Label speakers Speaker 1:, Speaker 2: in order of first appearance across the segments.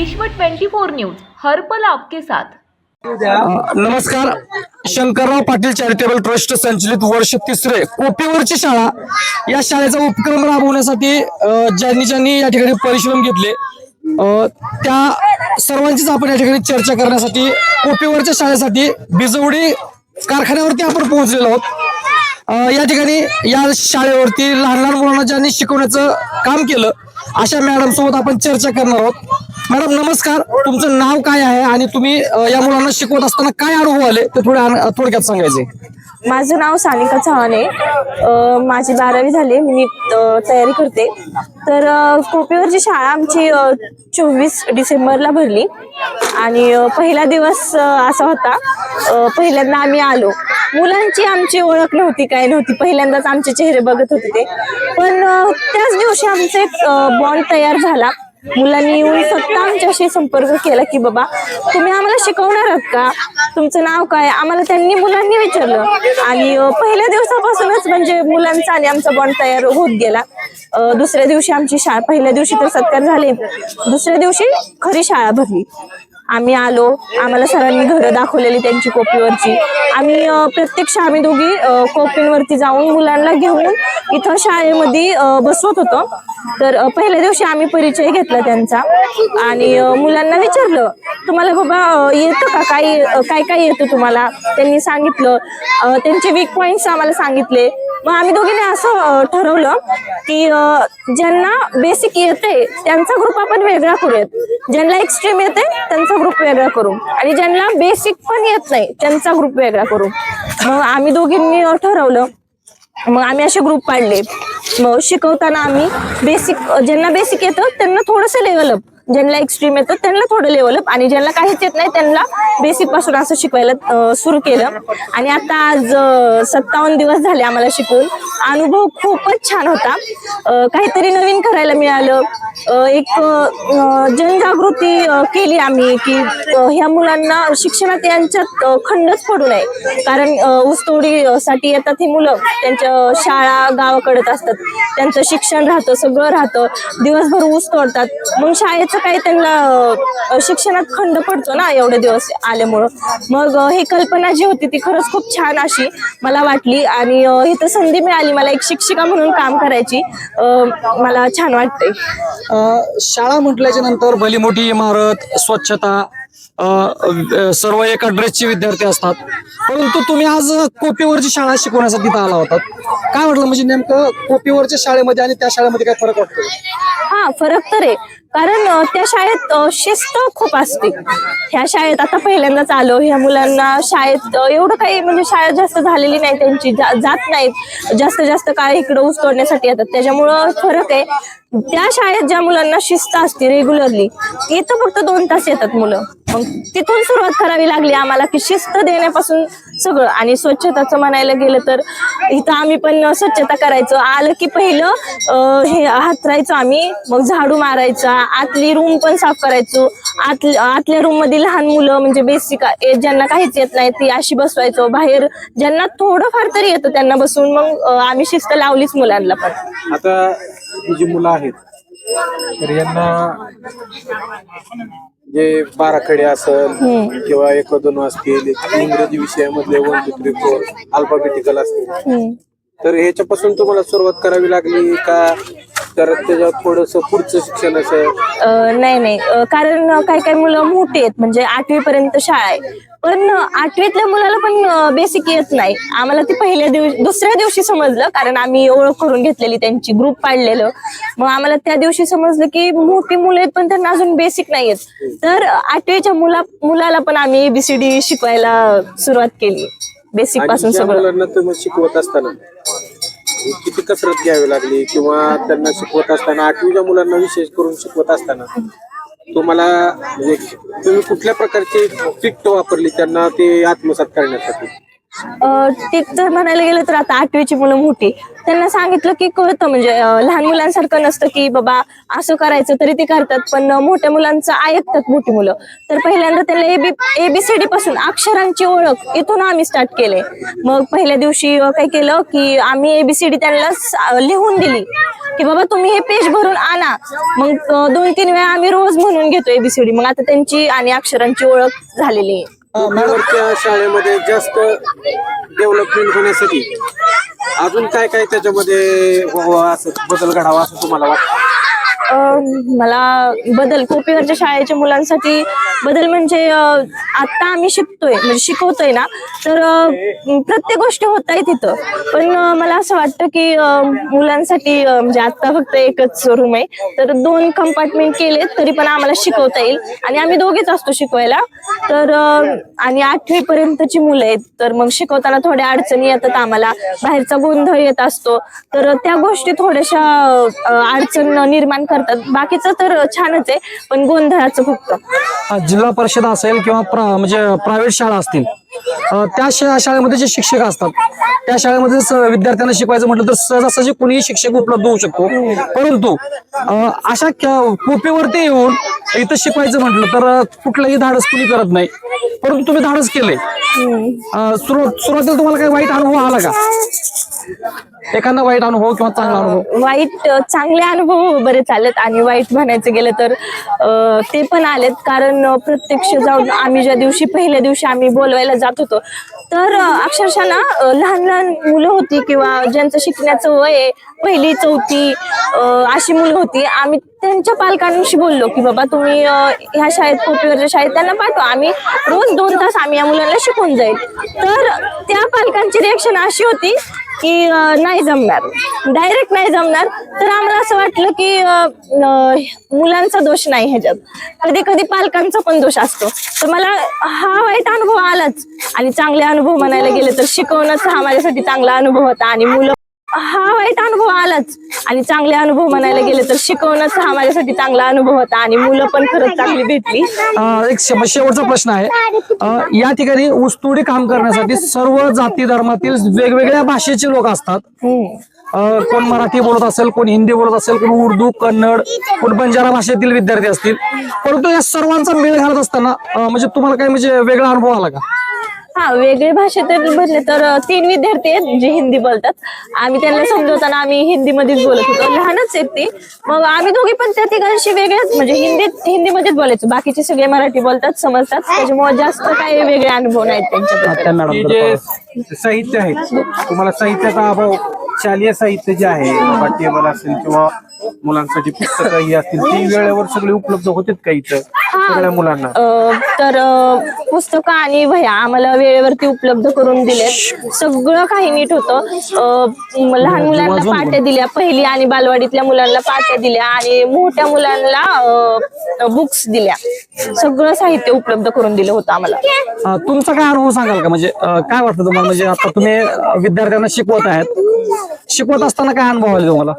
Speaker 1: विश्व 24 न्यूज हर पल आपके साथ.
Speaker 2: नमस्कार. शंकरराव पाटील चॅरिटेबल ट्रस्ट संचलित वर्ष तिसरे कोपेवरची शाळा. या शाळेचा उपक्रम राबवण्यासाठी ज्यांनी ज्यांनी या ठिकाणी परिश्रम घेतले त्या सर्वांचीच आपण या ठिकाणी चर्चा करण्यासाठी कोपेवरच्या शाळेसाठी बिजवडी कारखान्यावरती आपण पोहोचलेलो आहोत. या ठिकाणी या शाळेवरती लहान लहान मुलांना ज्यांनी शिकवण्याचं काम केलं अशा मॅडम सोबत आपण चर्चा करणार आहोत. मॅडम नमस्कार. तुमचं नाव काय आहे आणि तुम्ही या मुलांना शिकवत असताना काय अनुभव आले? ते थोडे थोडक्यात सांगायचे.
Speaker 3: माझं नाव सानिका चव्हाण आहे. माझी बारावी झाली मी तयारी करते. तर कोपीवरची कोपेवरची शाळा आमची चोवीस डिसेंबरला भरली. आणि पहिला दिवस असा होता. पहिल्यांदा आम्ही आलो. मुलांची आमची ओळख नव्हती काय नव्हती. पहिल्यांदाच आमचे चेहरे बघत होते ते. पण त्याच दिवशी आमचा एक बॉन्ड तयार झाला. मुलांनी येऊन फक्त आमच्याशी संपर्क केला की बाबा तुम्ही आम्हाला शिकवणार आहात का? तुमचं नाव काय? आम्हाला त्यांनी मुलांनी विचारलं. आणि पहिल्या दिवसापासूनच म्हणजे मुलांचा आणि आमचा बॉन्ड तयार होत गेला. दुसऱ्या दिवशी आमची शाळा पहिल्या दिवशी तर सत्कार झाले. दुसऱ्या दिवशी खरी शाळा भरली. आम्ही आलो. आम्हाला सरांनी घरं दाखवलेली त्यांची कोपीवरची आम्ही प्रत्यक्ष आम्ही दोघी अ, कोपींवरती जाऊन मुलांना घेऊन इथं शाळेमध्ये बसवत होतो. तर पहिल्या दिवशी आम्ही परिचय घेतला त्यांचा आणि मुलांना विचारलं तुम्हाला बाबा येतं का? काही काय काय येतं तुम्हाला? त्यांनी सांगितलं त्यांचे वीक पॉईंट्स आम्हाला सांगितले. मग आम्ही दोघींनी असं ठरवलं की ज्यांना बेसिक येते त्यांचा ग्रुप आपण वेगळा करूयात. ज्यांना एक्स्ट्रीम येते त्यांचा ग्रुप वेगळा करू. आणि ज्यांना बेसिक पण येत नाही त्यांचा ग्रुप वेगळा करू. मग आम्ही दोघींनी ठरवलं. मग आम्ही असे ग्रुप पाडले. मग शिकवताना आम्ही बेसिक ज्यांना बेसिक येतं त्यांना थोडंसं लेवल अप ज्यांना एक्स्ट्रीम येतं त्यांना थोडं लेवल अप आणि ज्यांना काहीच येत नाही त्यांना बेसिकपासून असं शिकवायला सुरू केलं. आणि आता आज सत्तावन्न दिवस झाले आम्हाला शिकून. अनुभव खूपच छान होता. काहीतरी नवीन करायला मिळालं. एक जनजागृती केली आम्ही की ह्या मुलांना शिक्षणात यांच्यात खंडच पडू नये. कारण ऊसतोडीसाठी येतात ही मुलं. त्यांच्या शाळा गावाकडत असतात. त्यांचं शिक्षण राहतं सगळं राहतं. दिवसभर ऊस तोडतात. मग शाळेचं काही त्यांना शिक्षणात खंड पडतो ना एवढे दिवस आल्यामुळं. मग हे ही कल्पना जी होती ती खरंच खूप छान अशी मला वाटली आणि अ, इथं संधी मिळाली मला एक शिक्षिका म्हणून काम करायची मला छान
Speaker 2: वाटते शाळा म्हटल्याच्या नंतर भली मोठी इमारत स्वच्छता सर्व एका ड्रेसचे विद्यार्थी असतात. परंतु तुम्ही आज कोपीवरची शाळा शिकवण्यासाठी तिथं आला होता काय म्हटलं? म्हणजे नेमकं कोपीवरच्या शाळेमध्ये आणि त्या शाळेमध्ये काय फरक वाटतो
Speaker 3: हा फरक तर आहे. कारण त्या शाळेत शिस्त खूप असते. ह्या शाळेत आता पहिल्यांदाच आलो. ह्या मुलांना शाळेत एवढं काही म्हणजे शाळा जास्त झालेली नाही. त्यांची जात नाहीत. जास्त जास्त काळ इकडं ऊस तोडण्यासाठी येतात. त्याच्यामुळं फरक आहे. त्या शाळेत ज्या मुलांना शिस्त असते रेग्युलरली इथं फक्त दोन तास येतात मुलं. मग तिथून सुरुवात करावी लागली आम्हाला की शिस्त देण्यापासून सगळं. आणि स्वच्छताचं म्हणायला गेलं तर इथं आम्ही पण स्वच्छता करायचो. आलं की पहिलं हे हातरायचो आम्ही मग झाडू मारायचा आतली रूम पण साफ करायचो. आत आतल्या रूममध्ये लहान मुलं म्हणजे बेसिक ज्यांना काहीच येत नाही ती अशी बसवायचो. बाहेर ज्यांना थोडंफार तरी येतं त्यांना बसून मग आम्ही शिस्त लावलीच मुलांना पण.
Speaker 4: आता ही जी मुलं आहेत तर यांना जे बाराखडे असल किंवा एक दोन असतील इंग्रजी विषयामधले one two three four alphabetical असतील. तर ह्याच्यापासून तुम्हाला सुरुवात करावी लागली का? तर त्याच्यात थोडस पुढचं शिक्षण असं
Speaker 3: नाही नाही. कारण काही काही मुलं मोठी आहेत. म्हणजे आठवी पर्यंत शाळा आहे. पण आठवीतल्या मुलाला पण बेसिक येत नाही. आम्हाला ती पहिल्या दिवशी दुसऱ्या दिवशी समजलं कारण आम्ही ओळख करून घेतलेली त्यांची ग्रुप पाडलेलं. मग आम्हाला त्या दिवशी समजलं की मोठी मुलं आहेत पण त्यांना अजून बेसिक नाही येत तर आठवीच्या मुला मुलाला पण आम्ही एबीसीडी शिकवायला सुरुवात केली.
Speaker 4: बेसिकपासून
Speaker 3: सगळं.
Speaker 4: तुम्ही शिकवत असताना किती कसरत घ्यावी लागली? किंवा त्यांना शिकवत असताना आठवीच्या मुलांना विशेष करून शिकवत असताना तुम्हाला म्हणजे तुम्ही कुठल्या प्रकारची ट्रिक वापरली त्यांना ते आत्मसात करण्यासाठी?
Speaker 3: टिप जर म्हणायला गेलं तर आता आठवीची मुलं मोठी. त्यांना सांगितलं की कळतं म्हणजे लहान मुलांसारखं नसतं की बाबा असं करायचं तरी ते करतात पण मोठ्या मुलांचं ऐकतात मोठी मुलं. तर पहिल्यांदा त्यांना एबी एबीसीडी पासून अक्षरांची ओळख इथून आम्ही स्टार्ट केले. मग पहिल्या दिवशी काय केलं की आम्ही एबीसीडी त्यांना लिहून दिली की बाबा तुम्ही हे पेज भरून आणा. मग दोन तीन वेळा आम्ही रोज म्हणून घेतो एबीसीडी मग आता त्यांची आणि अक्षरांची ओळख झालेली आहे.
Speaker 4: शाळेमध्ये जास्त डेव्हलपमेंट होण्यासाठी अजून काय काय त्याच्यामध्ये व्हावं असं बदल घडावा असं तुम्हाला वाटतं
Speaker 3: मला बदल कोपीवरच्या शाळेच्या मुलांसाठी बदल म्हणजे आता आम्ही शिकतोय म्हणजे शिकवतोय ना तर प्रत्येक गोष्ट होत आहे तिथं. पण मला असं वाटतं की मुलांसाठी म्हणजे आता फक्त एकच रूम आहे. तर दोन कंपार्टमेंट केले तरी पण आम्हाला शिकवता येईल. आणि आम्ही दोघेच असतो शिकवायला. तर आणि आठवी पर्यंतची मुलं आहेत तर मग शिकवताना थोड्या अडचणी येतात आम्हाला. बाहेरचा गोंधळ येत असतो. तर त्या गोष्टी थोड्याशा अडचण निर्माण करतात. बाकीचं तर छानच आहे पण गोंधळाचं फक्त.
Speaker 2: जिल्हा परिषद असेल किंवा प्रा- म्हणजे प्रायव्हेट शाळा असतील अ, त्या शा- शाळेमध्ये जे शिक्षक असतात त्या शाळेमध्ये स- विद्यार्थ्यांना शिकवायचं म्हटलं तर सहजासहजी कुणीही शिक्षक उपलब्ध होऊ शकतो. परंतु अ, अशा क- कोपीवरती येऊन इथं शिकवायचं म्हटलं तर कुठलंही धाडस कुणी करत नाही. परंतु तुम्ही धाडस केले. सुरुवात सुरुवातीला तुम्हाला काही वाईट अनुभव आला का? एखादा वाईट अनुभव किंवा चांगला अनुभव?
Speaker 3: वाईट चांगले अनुभव बरेच आलेत आणि वाईट म्हणायचं गेलं तर अ, ते पण आलेत. कारण प्रत्यक्ष जाऊन आम्ही ज्या दिवशी पहिल्या दिवशी आम्ही बोलवायला जात होतो तर अ, अक्षरशः ना अ, लहान लहान मुलं होती किंवा ज्यांचं शिकण्याचं वय आहे पहिली चौथी अ, अशी मुलं होती. आम्ही त्यांच्या पालकांशी बोललो की बाबा तुम्ही ह्या शाळेत कोपीवरच्या शाळेत त्यांना पाठवा आम्ही रोज दोन तास आम्ही या मुलांना शिकून जाईल. तर त्या पालकांची रिएक्शन अशी होती की नाही जमणार. डायरेक्ट नाही जमणार. तर आम्हाला असं वाटलं की मुलांचा दोष नाही ह्याच्यात. कधी कधी पालकांचा पण दोष असतो. तर मला हा वाईट अनुभव आलाच. आणि चांगले अनुभव म्हणायला गेले तर शिकवणंच हा माझ्यासाठी चांगला अनुभव होता आणि मुलं हा वाईट अनुभव आलाच. आणि चांगले अनुभव म्हणायला गेले तर शिकवणंच हा माझ्यासाठी चांगला अनुभव होता आणि मुलं पण खरंच चांगली भेटली.
Speaker 2: एक शेवटचा प्रश्न आहे. या ठिकाणी ऊसतोडी काम करण्यासाठी सर्व जाती धर्मातील वेगवेगळ्या भाषेचे लोक असतात. कोण मराठी बोलत असेल कोण हिंदी बोलत असेल कोण उर्दू कन्नड कोण बंजारा भाषेतील विद्यार्थी असतील. परंतु या सर्वांचा मेळ घालत असताना म्हणजे तुम्हाला काही म्हणजे वेगळा अनुभव आला का?
Speaker 3: हा वेगळे भाषेतील म्हणले तर तीन विद्यार्थी आहेत जे हिंदी बोलतात. आम्ही त्यांना समजवताना आम्ही हिंदीमध्येच बोलत होतो. लहानच आहेत ते. मग आम्ही दोघी पण त्या तिघांशी वेगळ्याच म्हणजे हिंदीत हिंदीमध्येच बोलायचो. बाकीचे सगळे मराठी बोलतात समजतात. त्याच्यामुळे जास्त काही वेगळे अनुभव नाहीत त्यांच्याबद्दल.
Speaker 2: त्या मॅडम
Speaker 4: की जे साहित्य आहे तुम्हाला साहित्याचा अभाव शालेय साहित्य जे आहे टेबल असेल किंवा मुलांसाठी पुस्तकं ही असतील ती वेळेवर सगळे उपलब्ध होतात का इथं? सगळ्या मुलांना?
Speaker 3: अं, तर अं, पुस्तकं आणि वह्या आम्हाला वेळेवरती उपलब्ध करून दिलेत. सगळं काही नीट होतं. अं, लहान मुलांना पाट्या दिल्या. पहिली आणि बालवाडीतल्या मुलांना पाट्या दिल्या आणि मोठ्या मुलांना बुक्स दिल्या. सगळं साहित्य उपलब्ध करून दिलं होतं आम्हाला.
Speaker 2: अ, तुमचा काय अनुभव सांगाल का? म्हणजे अ, काय वाटतं तुम्हाला? म्हणजे आता तुम्ही अ, विद्यार्थ्यांना शिकवत आहेत. शिकवत असताना काय अनुभव आले तुम्हाला?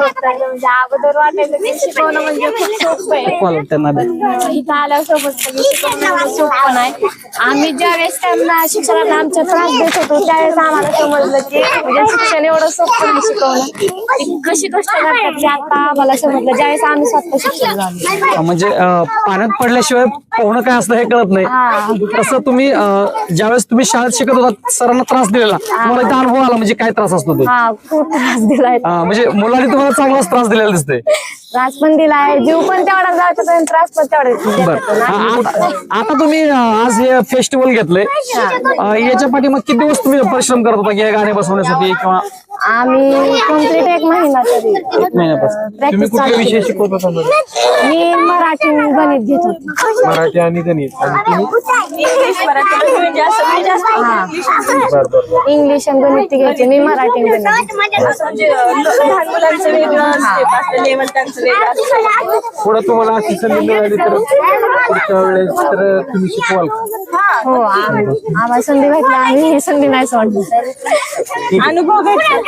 Speaker 5: म्हणजे अगोदर वाटायचं की शिकवणं म्हणजे खूप सोपं आहे.
Speaker 2: बोला त्यांना
Speaker 5: शिकवणं म्हणजे सोपं नाही. आम्ही शिक्षणाला आमचा त्रास देत होतो त्यावेळेस आम्हाला समजलं की म्हणजे शिक्षण एवढं सोपं नाही शिकवणं. ती कशी कष्ट करतात ते आता आम्हाला समजलं. ज्यावेळेस आम्ही स्वतः शिक्षण झालो
Speaker 2: म्हणजे अ, पाण्यात पडल्याशिवाय पोहणं काय असतं हे कळत नाही. तसं तुम्ही अ, ज्यावेळेस तुम्ही शाळेत शिकत होता सरांना त्रास दिलेला. तुम्हाला इथं अनुभव आला म्हणजे काय त्रास असतो ते?
Speaker 5: हा खूप त्रास दिलाय.
Speaker 2: अ, म्हणजे मुलांनी तुम्हाला चांगलाच त्रास दिलेला दिसतोय.
Speaker 5: त्रास पण दिलाय. जीव पण तेवढा जातो आणि त्रास पण तेवढा
Speaker 2: बर. आता आता तुम्ही अ, आज हे फेस्टिवल घेतलंय. अ, याच्या पाठीमाग किती दिवस तुम्ही परिश्रम करत होता? की हे गाणे बसवण्यासाठी किंवा
Speaker 5: आम्ही कंप्लीट एक महिना तरी.
Speaker 2: एक महिन्यापासून
Speaker 4: तुम्ही
Speaker 5: प्रॅक्टिस
Speaker 4: कुठले विषय शिकवत होता बरं?
Speaker 5: मी मराठी गणित घेत होते.
Speaker 4: मराठी आणि गणित. आणि तुम्ही?
Speaker 3: इंग्लिश मराठी म्हणजे असं मी जास्त
Speaker 4: बरं बरं.
Speaker 5: इंग्लिश आणि गणित घ्यायचे. मी मराठी आणि गणित
Speaker 3: असं म्हणजे अं, लहान मुलांचं वेगळं step असतं लेवल त्यांचं वेगळं असतं.
Speaker 4: पुढे तुम्हाला अशी संधी मिळाली तर पुढच्या वेळेस तर तुम्ही शिकवाल का?
Speaker 5: हो. आम- आम्हाला संधी भेटली. आम्ही ही संधी नाही सोडली.
Speaker 3: अनुभव वाटतं